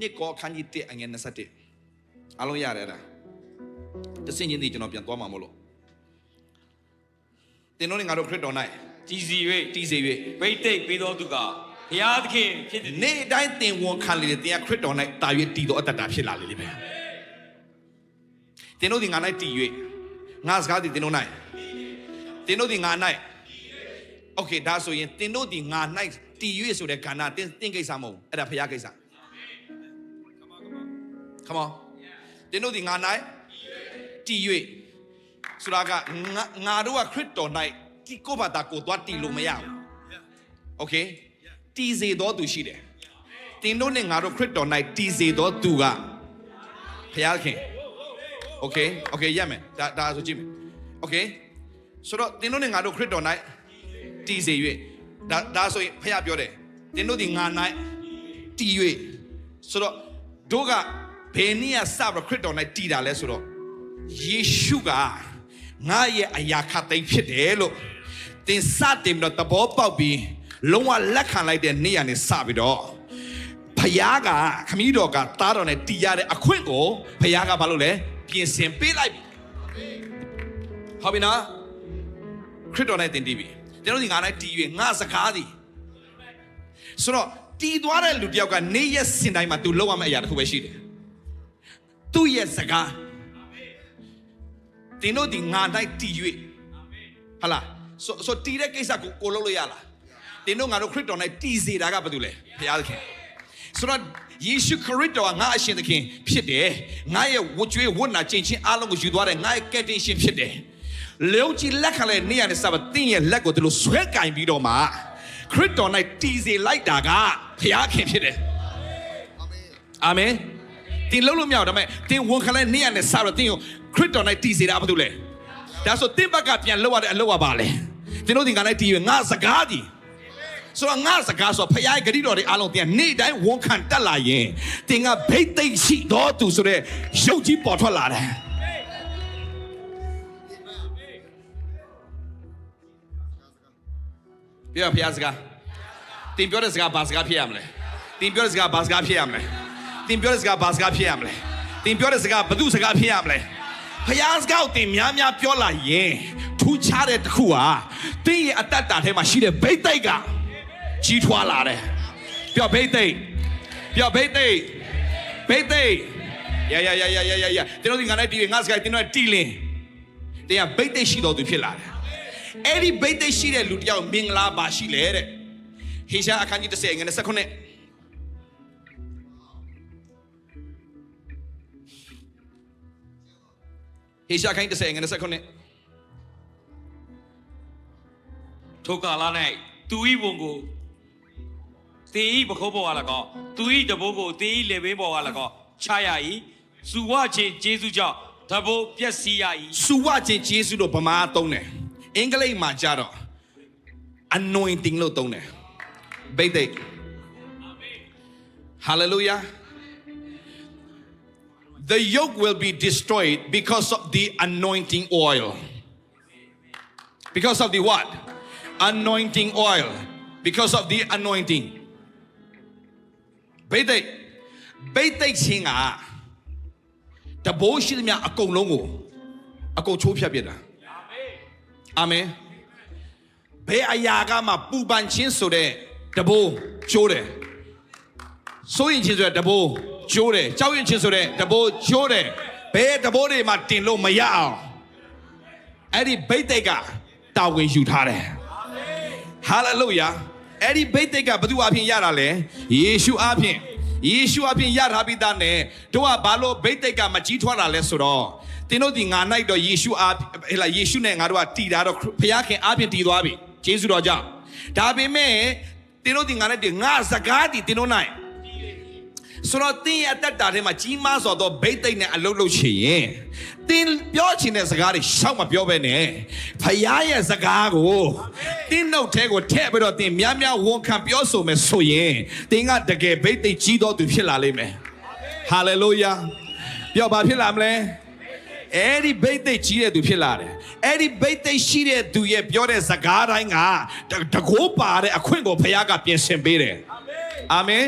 နှစ်ကောအခန်းကြီး1အငယ်21အားလုံးရတယ်အဲ့ဒါတစင်ချင်းဒီကျွန်တော်ပြန်သွားမှာမလို့သင်တို့နဲ့ငါတို့ခရစ်တော်၌ကြည်စီ၍ တည်စေ၍ ဗိတ်တိတ်ပေးတော်သူကဘုရားသခင်ဖြစ်သည် နေ့တိုင်းသင်ဝန်ခံလေတဲ့ခရစ်တော်၌တာ၍တည်တော်အတ္တတာဖြစ်လာလေလိမ့်မယ်သင်တို့ဒီငါ၌တည်၍ငါစကားဒီသင်တို့၌သင်တို့ဒီငါ၌โอเคဒါဆိုရင်သင်တို့ဒီငါ၌တည်၍ဆိုတဲ့ကဏ္ဍသင်သင်ကိစ္စမဟုတ်ဘူးအဲ့ဒါဖခင်ကိစ္စ Come on တင်းတို့ဒီငါ၌တည်၍ဆိုတာကငါတို့ကခရစ်တော်၌ဒီကိုဘာတာကိုသွားတည်လို့မရဘူး Okay တည်စေတော်သူရှိတယ်တင်းတို့နဲ့ငါတို့ခရစ်တော်၌တည်စေတော်သူကဖျားခင် Okay Okay ရမယ်ဒါဒါဆိုကြည့်မယ် Okay ဆိုတော့တင်းတို့နဲ့ငါတို့ခရစ်တော်၌တည်စေ၍ဒါဒါဆိုရင်ဖျားပြောတယ်တင်းတို့ဒီငါ၌တည်၍ဆိုတော့တို့က ဘယ်နည်းစပြီးခရစ်တော်၌တည်တာလဲဆိုတော့ယေရှုကငါရဲ့အရာခတ်သိမ်းဖြစ်တယ်လို့သင်စတင်ပြီးတော့သဘောပေါက်ပြီးလုံးဝလက်ခံလိုက်တဲ့နေ့ကနေစပြီးတော့ဖယားကခမည်းတော်ကသားတော်နဲ့တီးရတဲ့အခွင့်ကိုဖယားကဘာလို့လဲပြင်ဆင်ပေးလိုက်ပြီဟုတ်ပြီနော်ခရစ်တော်နဲ့တင်တည်ပြီကျွန်တော်ဒီငါနဲ့တီး၍ငါစကားသည်ဆိုတော့တီးသွားတဲ့လူတစ်ယောက်ကနေရက်စင်တိုင်းမှာသူလောက်ရမယ့်အရာတစ်ခုပဲရှိတယ် သူ့ရဲ့စကားတင်တို့ဒီငါ၌တီး၍ဟလာဆိုဆိုတီးတဲ့ကိစ္စကိုကိုလုပ်လို့ရလားတင်တို့ငါတို့ခရစ်တော်၌တီးစေတာကဘာတူလဲဘုရားသခင်ဆိုတော့ယေရှုခရစ်တော်ကငါအရှင်သခင်ဖြစ်တယ်ငါရဲ့ဝတ်ကြွေးဝတ်နာကျင့်ချင်းအားလုံးကိုယူသွားတယ်ငါရဲ့ကယ်တင်ရှင်ဖြစ်တယ်လေုံကြီးလက်ခံလိုက်နေရတဲ့စပါတင်းရဲ့လက်ကိုသူတို့ဆွဲကင်ပြီးတော့မှခရစ်တော်၌တီးစေလိုက်တာကဘုရားခင်ဖြစ်တယ်အာမင် တင်လုံးလို့မရဘူးဒါပေမဲ့တင်ဝန်ခံလိုက်နေရတဲ့စပါတင်းကိုခရစ်တော်၌တီးစေတာဘာတူလဲဒါဆိုတင်ဘက်ကပြန်လောက်ရတဲ့အလုပ်ကပါလေတင်တို့ဒီကနေ့တီးရငါစကားကြီးဆိုတော့ငါစကားဆိုဖခင်ရဲ့ဂရုတော်တွေအားလုံးတင်နေ့တိုင်းဝန်ခံတက်လာရင်တင်ကဘိတ်သိမ့်ရှိတော်သူဆိုတဲ့ရုပ်ကြီးပေါ်ထွက်လာတယ်ပြောဖခင်စကားတင်ပြောတဲ့စကားဘာစကားဖြစ်ရမလဲတင်ပြောတဲ့စကားဘာစကားဖြစ်ရမလဲ တင်ပြောတဲ့စကားဘာစကားဖြစ်ရမလဲတင်ပြောတဲ့စကားဘသူစကားဖြစ်ရမလဲဖခင်စကားကိုတင်များများပြောလာရင်ထူးခြားတဲ့တစ်ခုဟာတင်းရဲ့အတ္တတာထဲမှာရှိတဲ့ဘိတ်သိက်ကကြီးထွားလာတယ်ပြောဘိတ်သိက်ပြောဘိတ်သိက်ဘိတ်သိက်ရရရရရရရကျွန်တော်ဒီငါနဲ့တီးငါစကားတင်တော့တီးလင်းတင်ကဘိတ်သိက်ရှိတော်သူဖြစ်လာတယ်အဲ့ဒီဘိတ်သိက်ရှိတဲ့လူတစ်ယောက်မင်္ဂလာပါရှိလေတဲ့ဟေရှာအခန်းကြီး30ငွေ29 ဟေရှာခိုင်း30ငွေ29ထိုကာလ၌သူဤဝန်ကိုတေဤပခုံးပေါ်က၎င်းသူဤတဘိုးကိုတေဤလေဘေးပေါ်က၎င်းချရ၏စုဝချင်းဂျေစုကြောင့်တဘိုးပျက်စီးရ၏စူဝခြင်းဂျေစုလို့ဗမာသုံးတယ်အင်္ဂလိပ်မှာကြတော့ anointing လို့သုံးတယ်ဘိတ်သိက် hallelujah the yoke will be destroyed because of the anointing oil because of the what anointing oil because of the anointing ဘိတ်သိက်ဘိတ်သိက်ချင်းကတဘိုးရှိသမျှအကုန်လုံးကိုအကုန်ချိုးဖြတ်ပြစ်တာအာမင်ဘယ်အရာကမှပူပန်ခြင်းဆိုတဲ့တဘိုးချိုးတယ်စိုးရင်ခြင်းဆိုတဲ့တဘိုး ချိုးတယ်ကြောက်ရင်ခြင်းဆိုတဲ့တဘိုးချိုးတယ်ဘယ်တဘိုးတွေမှတင်လို့မရအောင်အဲ့ဒီဘိတ်သိက်ကတာဝန်ယူထားတယ်ဟာလေလုယာအဲ့ဒီဘိတ်သိက်ကဘယ်သူအဖြစ်ရတာလဲယေရှုအဖြစ်ယေရှုအဖြစ်ရထားပြီးသားနဲ့တို့ကဘာလို့ဘိတ်သိက်ကမကြီးထွားတာလဲဆိုတော့တင်းတို့ဒီငါ၌တော့ယေရှုအားဟဲ့လားယေရှုနဲ့ငါတို့ကတည်တာတော့ဖခင်အားဖြင့်တည်သွားပြီယေရှုတော်ကြောင့်ဒါပေမဲ့တင်းတို့ဒီငါနဲ့တည်ငါစကားတည်တင်းတို့၌ ဆိုတော့တင်းရဲ့အသက်တာထဲမှာကြီးမားစွာသောဘိတ်သိက်နဲ့အလုတ်လုတ်ချင်ရင်တင်းပြောချင်တဲ့စကားတွေရှောက်မပြောပဲနဲ့ဖခင်ရဲ့စကားကိုတင်းနှုတ်ထဲကိုထည့်ပြီးတော့တင်းများများဝန်ခံပြောဆိုမယ်ဆိုရင်တင်းကတကယ်ဘိတ်သိက်ကြီးတော်သူဖြစ်လာလိမ့်မယ်ဟာလေလုယာပြောဘာဖြစ်လာမလဲအဲ့ဒီဘိတ်သိက်ကြီးတဲ့သူဖြစ်လာတယ်အဲ့ဒီဘိတ်သိက်ရှိတဲ့သူရဲ့ပြောတဲ့စကားတိုင်းကတတကိုးပါတဲ့အခွင့်ကိုဖခင်ကပြင်ဆင်ပေးတယ်အာမင်